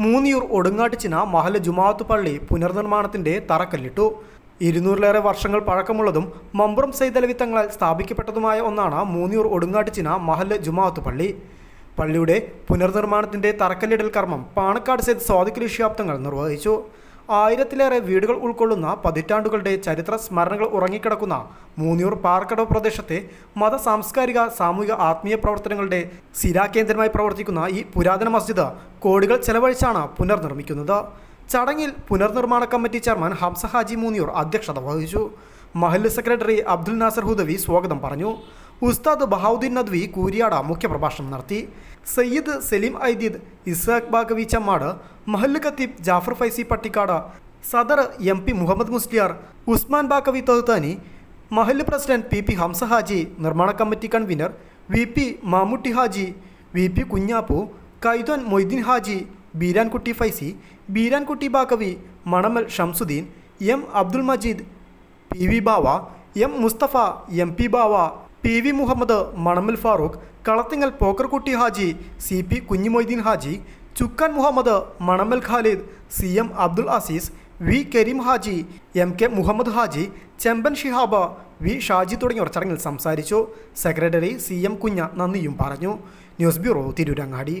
മൂന്നിയൂർ ഒടുങ്ങാട്ടിച്ചിന മഹല ജുമാഅത്ത് പള്ളി പുനർനിർമ്മാണത്തിന്റെ തറക്കല്ലിട്ടു. ഇരുന്നൂറിലേറെ വർഷങ്ങൾ പഴക്കമുള്ളതും മമ്പുറം സൈതലവി തങ്ങളാൽ സ്ഥാപിക്കപ്പെട്ടതുമായ ഒന്നാണ് മൂന്നിയൂർ ഒടുങ്ങാട്ടിച്ചിന മഹൽ ജുമാഅത്ത് പള്ളി. പള്ളിയുടെ പുനർനിർമ്മാണത്തിന്റെ തറക്കല്ലിടൽ കർമ്മം പാണക്കാട് സൈദ് സ്വാദിഖലി ശാബ്ദങ്ങൾ നിർവഹിച്ചു. ആയിരത്തിലേറെ വീടുകൾ ഉൾക്കൊള്ളുന്ന പതിറ്റാണ്ടുകളുടെ ചരിത്ര സ്മരണകൾ ഉറങ്ങിക്കിടക്കുന്ന മൂന്നിയൂർ പാർക്കടവ് പ്രദേശത്തെ മത സാംസ്കാരിക സാമൂഹിക ആത്മീയ പ്രവർത്തനങ്ങളുടെ സിരാകേന്ദ്രമായി പ്രവർത്തിക്കുന്ന ഈ പുരാതന മസ്ജിദ് കോടികൾ ചെലവഴിച്ചാണ് പുനർനിർമ്മിക്കുന്നത്. ചടങ്ങിൽ പുനർനിർമ്മാണ കമ്മിറ്റി ചെയർമാൻ ഹംസ ഹാജി മൂന്നിയൂർ അധ്യക്ഷത വഹിച്ചു. മഹല്ല് സെക്രട്ടറി അബ്ദുൽ നാസർ ഹുദവി സ്വാഗതം പറഞ്ഞു. ഉസ്താദ് ബഹാവുദ്ദീൻ നദ്വി കൂരിയാട മുഖ്യപ്രഭാഷണം നടത്തി. സയ്യിദ് സലീം ഐദീദ് ഇസ്ഹാഖ് ബാഗവി ചമ്മാട് മഹല്ല് ഖത്തീബ് ജാഫർ ഫൈസി പട്ടിക്കാട് സദർ എം പി മുഹമ്മദ് മുസ്ലിയാർ ഉസ്മാൻ ബാക്കവി തഹ്താനി മഹല്ല് president P P Hamza Haji നിർമ്മാണ committee convener V P Mamutty Haji V P Kunjappu Kaithon Moideen Haji Beerankutty Faizy Beerankutty Baqavi Manamal Shamsuddin M Abdul Majeed P V Bava M Musthafa M P Bava P V Muhammad Manamal Farooq Kalathingal Pokkarkutty Haji C P Kunhimoideen Haji Chukkan Muhammad Manamal Khalid C M Abdul Azeez V Kareem Haji M K Muhammad Haji Chemban Shihaba V Shaji തുടങ്ങിയവർ ചടങ്ങിൽ സംസാരിച്ചു. Secretary C M കുഞ്ഞ നന്ദിയും പറഞ്ഞു. News bureau Tirurangadi.